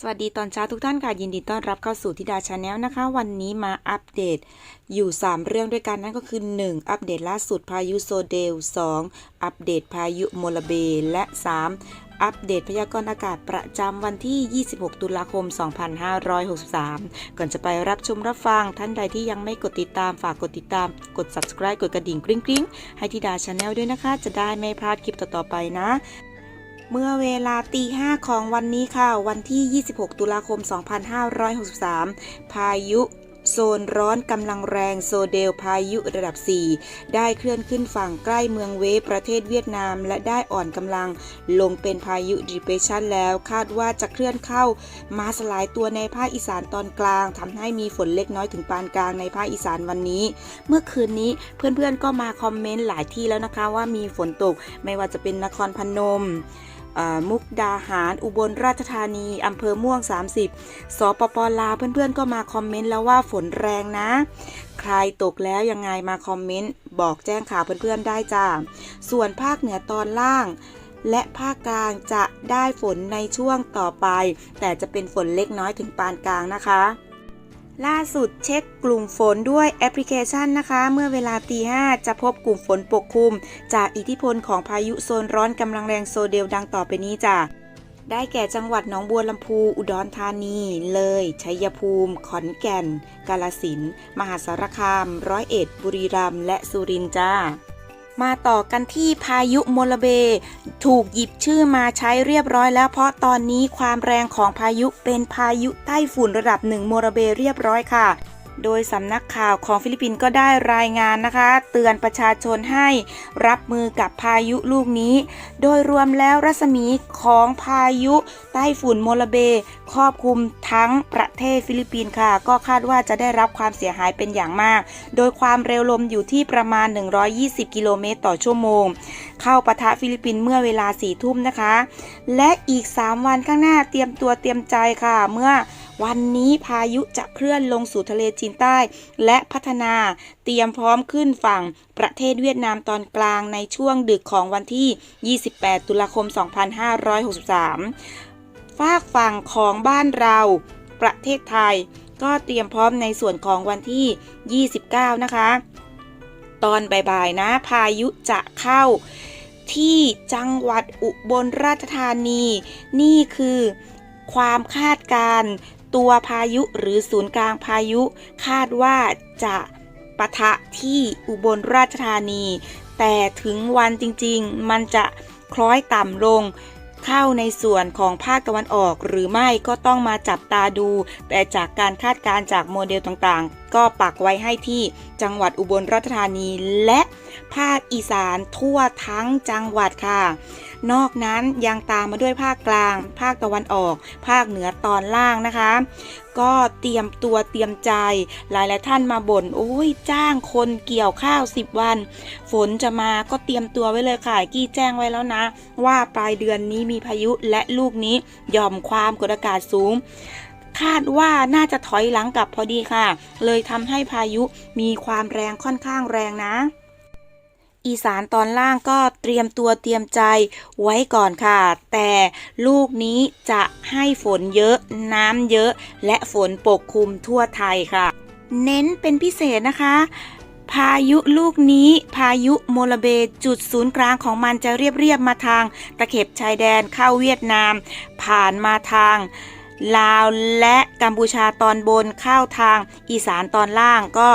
สวัสดีตอนเช้าทุกท่านค่ะยินดีต้อนรับเข้าสู่ทิดาชาแนลนะคะ วันนี้มาอัปเดตอยู่ 3 เรื่องด้วยกันนั่นก็คือ 1. อัปเดตล่าสุดพายุโซเดล 2. อัปเดตพายุโมลาเบ และ 3. อัปเดตพยากรณ์อากาศประจำวันที่ 26 ตุลาคม 2563 ก่อนจะไปรับชมรับฟังท่านใดที่ยังไม่กดติดตามฝากกดติดตาม กด subscribe กดกระดิ่งกริ๊งกริ๊งให้ทิดาชาแนลด้วยนะคะ จะได้ไม่พลาดคลิปต่อๆไปนะ เมื่อเวลาตีห้าของวันนี้ค่ะ วันที่ 26 ตุลาคม 2563 พายุโซนร้อนกำลังแรงโซเดลพายุระดับ 4 ได้เคลื่อนขึ้นฝั่งใกล้เมืองเวประเทศเวียดนาม และได้อ่อนกำลังลงเป็นพายุดิเปชันแล้ว คาดว่าจะเคลื่อนเข้ามาสลายตัวในภาคอีสานตอนกลางทำให้มีฝนเล็กน้อยถึงปานกลางในภาคอีสานวันนี้ เมื่อคืนนี้เพื่อนๆก็มาคอมเมนต์หลายที่แล้วนะคะว่ามีฝนตกไม่ว่าจะเป็นนครพนม มุกดาหาร อุบลราชธานีอำเภอม่วง 30 สปปลาวเพื่อนๆก็มาคอมเมนต์แล้วว่าฝนแรงนะ ใครตกแล้วยังไงมาคอมเมนต์บอกแจ้งข่าวเพื่อนๆได้จ้า ส่วนภาคเหนือตอนล่างและภาคกลางจะได้ฝนในช่วงต่อไป แต่จะเป็นฝนเล็กน้อยถึงปานกลางนะคะ ล่าสุดเช็คกลุ่มฝนด้วยแอปพลิเคชันนะคะ เมื่อเวลาตีห้าจะพบกลุ่มฝนปกคลุม จากอิทธิพลของพายุโซนร้อนกำลังแรงโซเดลดังต่อไปนี้จ้ะได้แก่จังหวัดหนองบัวลำพู อุดรธานี เลย ชัยภูมิ ขอนแก่น กาลสินธุ์มหาสารคาม ร้อยเอ็ด บุรีรัมย์ และสุรินทร์จ้า มาต่อกันที่พายุโมลเบ ถูกหยิบชื่อมาใช้เรียบร้อยแล้วเพราะตอนนี้ความแรงของพายุเป็นพายุใต้ฝุ่นระดับหนึ่งโมลเบเรียบร้อยค่ะ โดยสำนักข่าวของฟิลิปปินส์ก็ได้รายงานนะคะ เตือนประชาชนให้รับมือกับพายุลูกนี้ โดยรวมแล้วรัศมีของพายุใต้ฝุ่นโมลเบ ครอบคลุมทั้งประเทศฟิลิปปินส์ค่ะ ก็คาดว่าจะได้รับความเสียหายเป็นอย่างมาก โดยความเร็วลมอยู่ที่ประมาณ 120 กิโลเมตรต่อชั่วโมง เข้าปะทะฟิลิปปินส์เมื่อเวลา4ทุ่มนะคะ และอีก 3 วันข้างหน้าเตรียมตัวเตรียมใจค่ะ เมื่อ วันนี้พายุจะเคลื่อนลงสู่ทะเลจีนใต้ และพัฒนาเตรียมพร้อมขึ้นฝั่งประเทศเวียดนามตอนกลางในช่วงดึกของวันที่ 28 ตุลาคม 2563 ฝากฝั่งของบ้านเราประเทศไทย ก็เตรียมพร้อมในส่วนของวันที่ 29 นะคะ ตอนบ่ายๆนะ พายุจะเข้าที่จังหวัดอุบลราชธานี นี่คือความคาดการณ์ ตัวพายุหรือศูนย์กลางพายุ คาดว่าจะปะทะที่อุบลราชธานี แต่ถึงวันจริงๆ มันจะคล้อยต่ำลงเข้าในส่วนของภาคตะวันออกหรือไม่ก็ต้องมาจับตาดู แต่จากการคาดการณ์จากโมเดลต่างๆ ก็ปักไว้ให้ที่จังหวัดอุบลราชธานี และภาคอีสานทั่วทั้งจังหวัดค่ะ นอกนั้นยังตามมาด้วยภาคกลาง ภาคตะวันออก ภาคเหนือตอนล่างนะคะ ก็เตรียมตัวเตรียมใจ หลายๆท่านมาบ่นโอ้ยจ้างคนเกี่ยวข้าว 10 วัน ฝนจะมาก็เตรียมตัวไว้เลยค่ะกี้แจ้งไว้แล้วนะ ว่าปลายเดือนนี้มีพายุและลูกนี้ย่อมความกดอากาศสูงคาดว่าน่าจะถอยหลังกลับพอดีค่ะ เลยทำให้พายุมีความแรงค่อนข้างแรงนะ อีสานตอนล่างก็เตรียมตัวเตรียมใจไว้ก่อนค่ะ แต่ลูกนี้จะให้ฝนเยอะน้ำเยอะ และฝนปกคลุมทั่วไทยค่ะ เน้นเป็นพิเศษนะคะพายุลูกนี้พายุโมลาเบจุดศูนย์กลางของมันจะเรียบเรียบๆมาทางตะเข็บชายแดนเข้าเวียดนาม ผ่านมาทางลาวและกัมพูชาตอนบนเข้าทางอีสานตอนล่างก็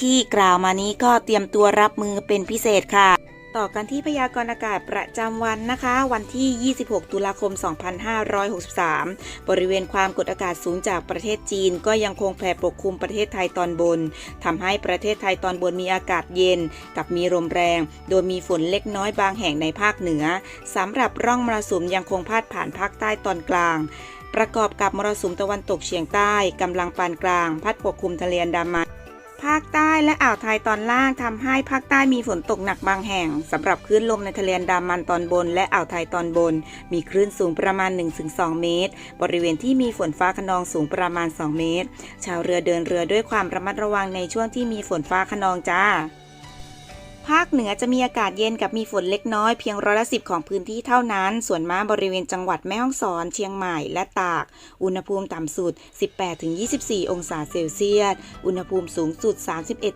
ที่กล่าวมานี้ก็เตรียมตัวรับมือเป็นพิเศษค่ะ ต่อกันที่พยากรณ์อากาศประจำวันนะคะ วันที่ 26 ตุลาคม 2563 บริเวณความกดอากาศสูงจากประเทศจีน ก็ยังคงแผ่ปกคลุมประเทศไทยตอนบนทำให้ประเทศไทยตอนบนมีอากาศเย็น กับมีลมแรง โดยมีฝนเล็กน้อยบางแห่งในภาคเหนือสำหรับร่องมรสุมยังคงพาดผ่านภาคใต้ตอนกลางประกอบกับมรสุมตะวันตกเฉียงใต้กำลังปานกลาง พัดปกคลุมทะเลอันดามัน ภาคใต้และอ่าวไทยตอนล่างทำให้ภาคใต้มีฝนตกหนักบางแห่งสำหรับคลื่นลมในทะเลนดามันตอนบน และอ่าวไทยตอนบน มีคลื่นสูงประมาณ 1-2 เมตร บริเวณที่มีฝนฟ้าขนองสูงประมาณ 2 เมตร ชาวเรือเดินเรือด้วยความระมัดระวังในช่วงที่มีฝนฟ้าขนองจ้า ภาคเหนือจะมีอากาศเย็นกับมีฝนเล็กน้อยเพียงร้อยละสิบของพื้นที่เท่านั้น ส่วนมากบริเวณจังหวัดแม่ฮ่องสอน เชียงใหม่และตาก อุณหภูมิต่ำสุด 18-24 องศาเซลเซียส อุณหภูมิสูงสุด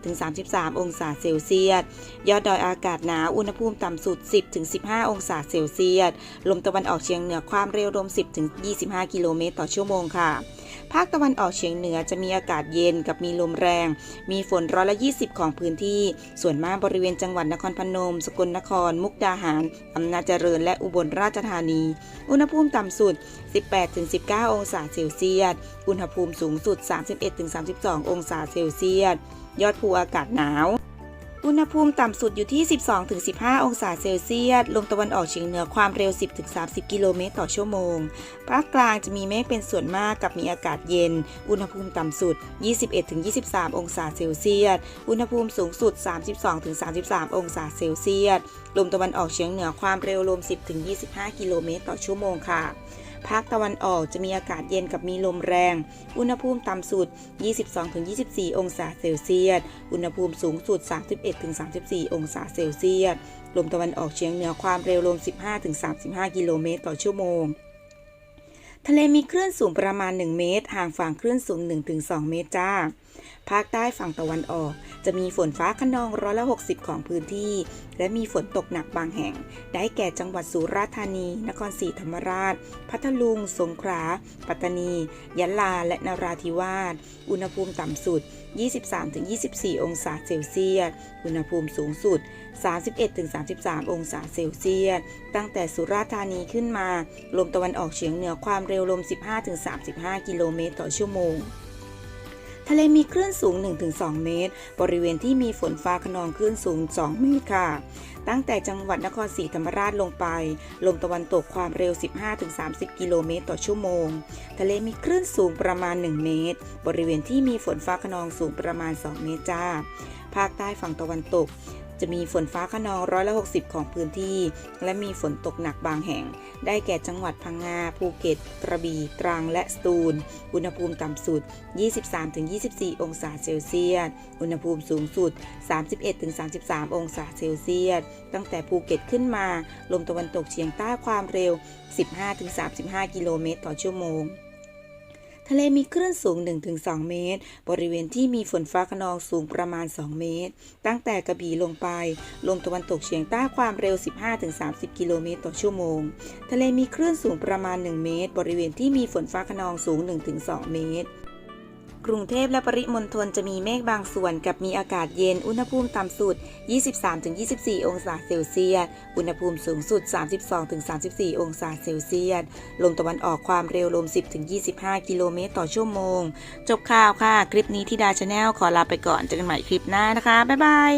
31-33 องศาเซลเซียส ยอดดอยอากาศหนาว อุณหภูมิต่ำสุด 10-15 องศาเซลเซียส ลมตะวันออกเฉียงเหนือความเร็วลม10-25 กิโลเมตรต่อชั่วโมงค่ะ ภาคตะวันออกเฉียงเหนือจะมีอากาศเย็นกับมีลมแรง มีฝนร้อยละ 20 ของพื้นที่ ส่วนมากบริเวณจังหวัดนครพนม สกลนคร มุกดาหาร อำนาจเจริญ และอุบลราชธานี อุณหภูมิต่ำสุด 18-19 องศาเซลเซียส อุณหภูมิสูงสุด 31-32 องศาเซลเซียส ยอดภูอากาศหนาว อุณหภูมิต่ำสุดอยู่ที่ 12-15 องศาเซลเซียส ลมตะวันออกเฉียงเหนือความเร็ว 10-30 กิโลเมตรต่อชั่วโมง ภาคกลางจะมีเมฆเป็นส่วนมากกับมีอากาศเย็น อุณหภูมิต่ำสุด 21-23 องศาเซลเซียส อุณหภูมิสูงสุด 32-33 องศาเซลเซียส ลมตะวันออกเฉียงเหนือความเร็วลม 10-25 กิโลเมตรต่อชั่วโมงค่ะ ภาคตะวันออกจะมีอากาศเย็นกับมีลมแรง อุณหภูมิต่ำสุด 22-24 องศาเซลเซียส อุณหภูมิสูงสุด 31-34 องศาเซลเซียส ลมตะวันออกเฉียงเหนือความเร็วลม 15-35 กิโลเมตรต่อชั่วโมงทะเลมีคลื่นสูงประมาณ 1 เมตร ห่างฝั่งคลื่นสูง 1-2 เมตรจ้า ภาคใต้ฝั่งตะวันออก จะมีฝนฟ้าขนองร้อยละ 60 ของพื้นที่ และมีฝนตกหนักบางแห่ง ได้แก่จังหวัดสุราษฎร์ธานี นครศรีธรรมราช พัทลุง สงขลา ปัตตานี ยะลา และนราธิวาส อุณหภูมิต่ำสุด 23-24 องศาเซลเซียส อุณหภูมิสูงสุด 31-33 องศาเซลเซียส ตั้งแต่สุราษฎร์ธานีขึ้นมา ลมตะวันออกเฉียงเหนือความเร็วลม 15-35 กิโลเมตรต่อชั่วโมง ทะเลมีคลื่นสูง 1-2 เมตร บริเวณที่มีฝนฟ้าขนองคลื่นสูง 2 เมตรค่ะ ตั้งแต่จังหวัดนครศรีธรรมราชลงไป ลมตะวันตกความเร็ว 15-30 กิโลเมตรต่อชั่วโมง ทะเลมีคลื่นสูงประมาณ 1 เมตร บริเวณที่มีฝนฟ้าขนองสูงประมาณ 2 เมตรจ้า ภาคใต้ฝั่งตะวันตก จะมีฝนฟ้าขนองร้อยละ60 ของพื้นที่ และมีฝนตกหนักบางแห่ง ได้แก่จังหวัดพังงา ภูเก็ต กระบี่ ตรัง และสตูล อุณหภูมิต่ำสุด 23-24 องศาเซลเซียส อุณหภูมิสูงสุด 31-33 องศาเซลเซียส ตั้งแต่ภูเก็ตขึ้นมา ลมตะวันตกเฉียงใต้ความเร็ว 15-35 กิโลเมตรต่อชั่วโมง ทะเลมีคลื่นสูง 1-2 เมตร บริเวณที่มีฝนฟ้าขนองสูงประมาณ 2 เมตร ตั้งแต่กระบี่ลงไป ลมตะวันตกเฉียงใต้ความเร็ว 15-30 กิโลเมตรต่อชั่วโมง ทะเลมีคลื่นสูงประมาณ 1 เมตร บริเวณที่มีฝนฟ้าขนองสูง 1-2 เมตร กรุงเทพและปริมณฑลจะมีเมฆบางส่วนกับมีอากาศเย็น อุณหภูมิต่ำสุด 23-24 องศาเซลเซียส อุณหภูมิสูงสุด 32-34 องศาเซลเซียส ลมตะวันออกความเร็วลม 10-25 กิโลเมตรต่อชั่วโมง จบข่าวค่ะ คลิปนี้ที่ดาชาแนลขอลาไปก่อนเจอกันใหม่คลิปหน้านะคะ บ๊ายบาย